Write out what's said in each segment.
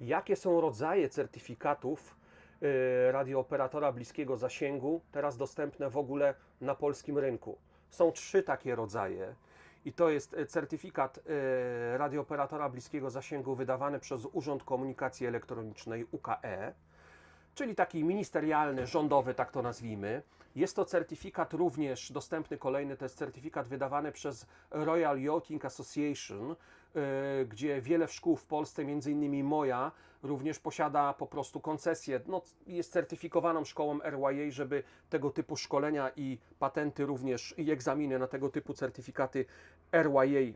Jakie są rodzaje certyfikatów y, radiooperatora bliskiego zasięgu teraz dostępne w ogóle na polskim rynku? Są trzy takie rodzaje. I to jest y, certyfikat y, radiooperatora bliskiego zasięgu wydawany przez Urząd Komunikacji Elektronicznej UKE, czyli taki ministerialny, rządowy, tak to nazwijmy. Jest to certyfikat również dostępny kolejny, to jest certyfikat wydawany przez Royal Yachting Association, y, gdzie wiele szkół w Polsce, między innymi moja, również posiada po prostu koncesję, no, jest certyfikowaną szkołą RYA, żeby tego typu szkolenia i patenty również i egzaminy na tego typu certyfikaty RYA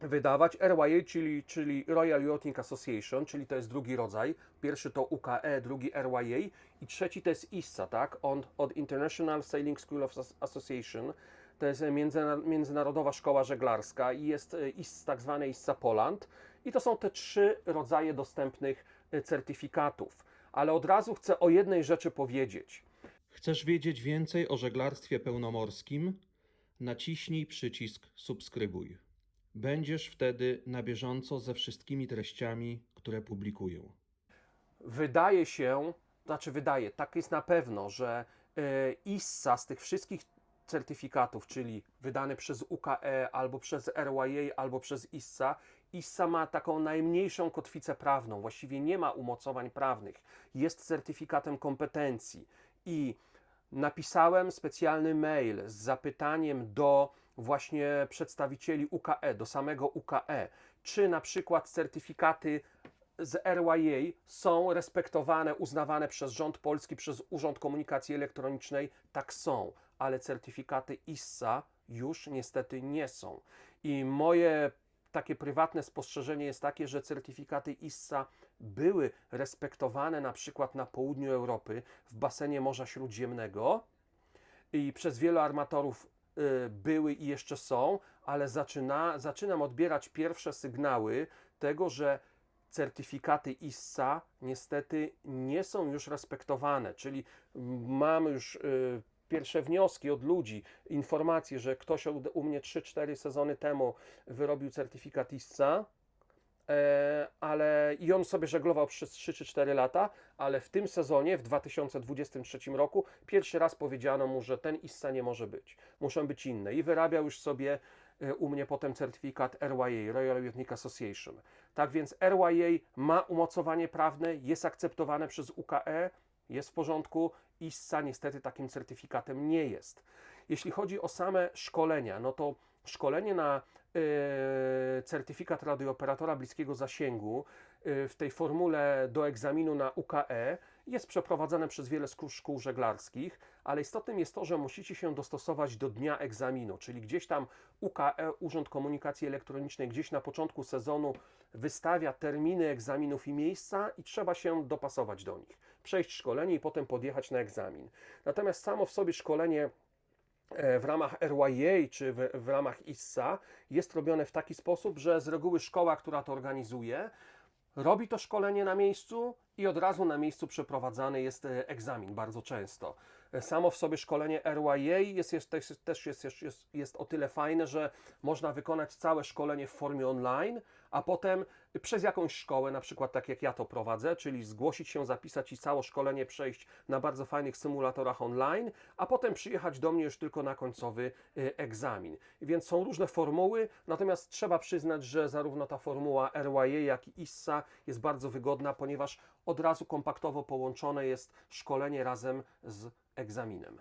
wydawać. RYA, czyli, czyli Royal Yachting Association, czyli to jest drugi rodzaj. Pierwszy to UKE, drugi RYA i trzeci to jest ISSA, tak? Od, International Sailing School of As- Association. To jest międzyna- międzynarodowa szkoła żeglarska i jest e, IS, tak zwane ISSA Poland. I to są te trzy rodzaje dostępnych e, certyfikatów. Ale od razu chcę o jednej rzeczy powiedzieć. Chcesz wiedzieć więcej o żeglarstwie pełnomorskim? Naciśnij przycisk subskrybuj. Będziesz wtedy na bieżąco ze wszystkimi treściami, które publikuję. wydaje się, znaczy wydaje, tak jest na pewno, że e, ISSA z tych wszystkich certyfikatów, czyli wydany przez UKE albo przez RYA albo przez ISSA, ISSA ma taką najmniejszą kotwicę prawną, właściwie nie ma umocowań prawnych, jest certyfikatem kompetencji. I napisałem specjalny mail z zapytaniem do właśnie przedstawicieli UKE, do samego UKE, czy na przykład certyfikaty z RYA są respektowane, uznawane przez rząd polski, przez Urząd Komunikacji Elektronicznej, tak są, ale certyfikaty ISSA już niestety nie są. I moje takie prywatne spostrzeżenie jest takie, że certyfikaty ISSA były respektowane na przykład na południu Europy, w basenie Morza Śródziemnego, i przez wielu armatorów y, były i jeszcze są, ale zaczyna, zaczynam odbierać pierwsze sygnały tego, że certyfikaty ISSA niestety nie są już respektowane, czyli mamy już y, pierwsze wnioski od ludzi, informacje, że ktoś u mnie 3-4 sezony temu wyrobił certyfikat ISSA, E, ale i on sobie żeglował przez 3 czy 4 lata, ale w tym sezonie, w 2023 roku, pierwszy raz powiedziano mu, że ten ISSA nie może być. Muszą być inne. I wyrabiał już sobie e, u mnie potem certyfikat RYA, Royal Yachting Association. Tak więc RYA ma umocowanie prawne, jest akceptowane przez UKE, jest w porządku. ISSA niestety takim certyfikatem nie jest. Jeśli chodzi o same szkolenia, no to szkolenie na e, certyfikat radiooperatora bliskiego zasięgu e, w tej formule do egzaminu na UKE jest przeprowadzane przez wiele szkół, żeglarskich, ale istotnym jest to, że musicie się dostosować do dnia egzaminu, czyli gdzieś tam UKE, Urząd Komunikacji Elektronicznej, gdzieś na początku sezonu wystawia terminy egzaminów i miejsca i trzeba się dopasować do nich. Przejść szkolenie i potem podjechać na egzamin. Natomiast samo w sobie szkolenie e, w ramach RYA czy w, w ramach ISSA jest robione w taki sposób, że z reguły szkoła, która to organizuje, robi to szkolenie na miejscu i od razu na miejscu przeprowadzany jest e, egzamin bardzo często. E, Samo w sobie szkolenie RYA jest, jest, też, jest, jest, jest, jest o tyle fajne, że można wykonać całe szkolenie w formie online, a potem przez jakąś szkołę, na przykład tak jak ja to prowadzę, czyli zgłosić się, zapisać i całe szkolenie przejść na bardzo fajnych symulatorach online, a potem przyjechać do mnie już tylko na końcowy e, egzamin. Więc są różne formuły, natomiast trzeba przyznać, że zarówno ta formuła RYA, jak i ISSA jest bardzo wygodna, ponieważ od razu kompaktowo połączone jest szkolenie razem z egzaminem.